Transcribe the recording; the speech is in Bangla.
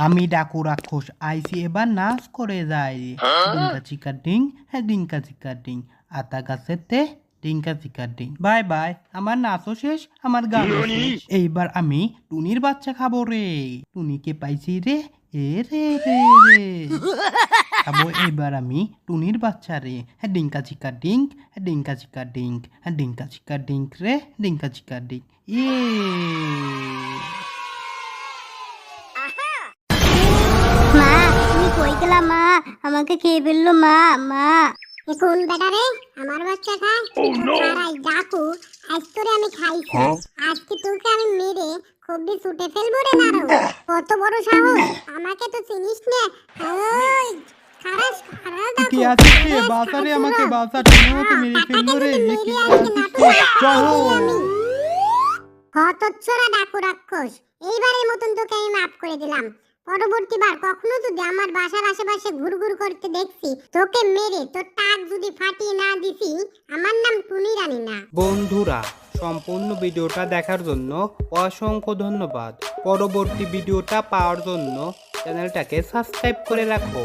আমি ডাকু রাক্ষস আইসি এবার নাচ করে যাই। ডিঙ্কা চিকা ডিং হ্যাঁ ডিঙ্কা চিকা ডিং আতা গাছেতে ডিঙ্কা চিকা ডিং। বাই বাই আমার নাচও শেষ আমার গান এইবার আমি টুনির বাচ্চা খাব রে। টুনিকে পাইছি রে এ রে রে রে। খাব এইবার আমি টুনির বাচ্চা রে। হ্যাঁ ডিঙ্কা চিকা ডিঙ্ক হ্যাঁ ডিঙ্কা চিকা ডিঙ্ক হ্যাঁ ডিঙ্কা চিকা ডিঙ্ক রে ডিঙ্কা চিকা ডিঙ্ক ইয়ে! গেলা মা আমাকে খেয়ে ফেলল মা মা? কোন বেটা রে? আমার বাচ্চা খায়? খারাই ডাকু আজ তোরে আমি খাইছি। আজকে তোকে আমি মেরে খুবই ছুটে ফেলব রে নারু কত বড় সাহস। আমাকে তো চিনিস না। ওই খারাস খারাস কি আছে কে বাসা রে আমাকে বাসা তুমি আমাকে মেরে ফেলল রে কি হতচ্ছরা ডাকু রাক্ষস। এইবারের মতন তোকে আমি মাফ করে দিলাম। পরবর্তীবার কখনো যদি আমার বাসার আশেপাশে ঘুরঘুর করতে দেখছি, তোকে মেরে তোর টাক যদি ফাটিয়ে না দিছি, আমার নাম টুনি রানী না। বন্ধুরা, সম্পূর্ণ ভিডিওটা দেখার জন্য অসংখ্য ধন্যবাদ। পরবর্তী ভিডিওটা পাওয়ার জন্য চ্যানেলটাকে সাবস্ক্রাইব করে রাখো।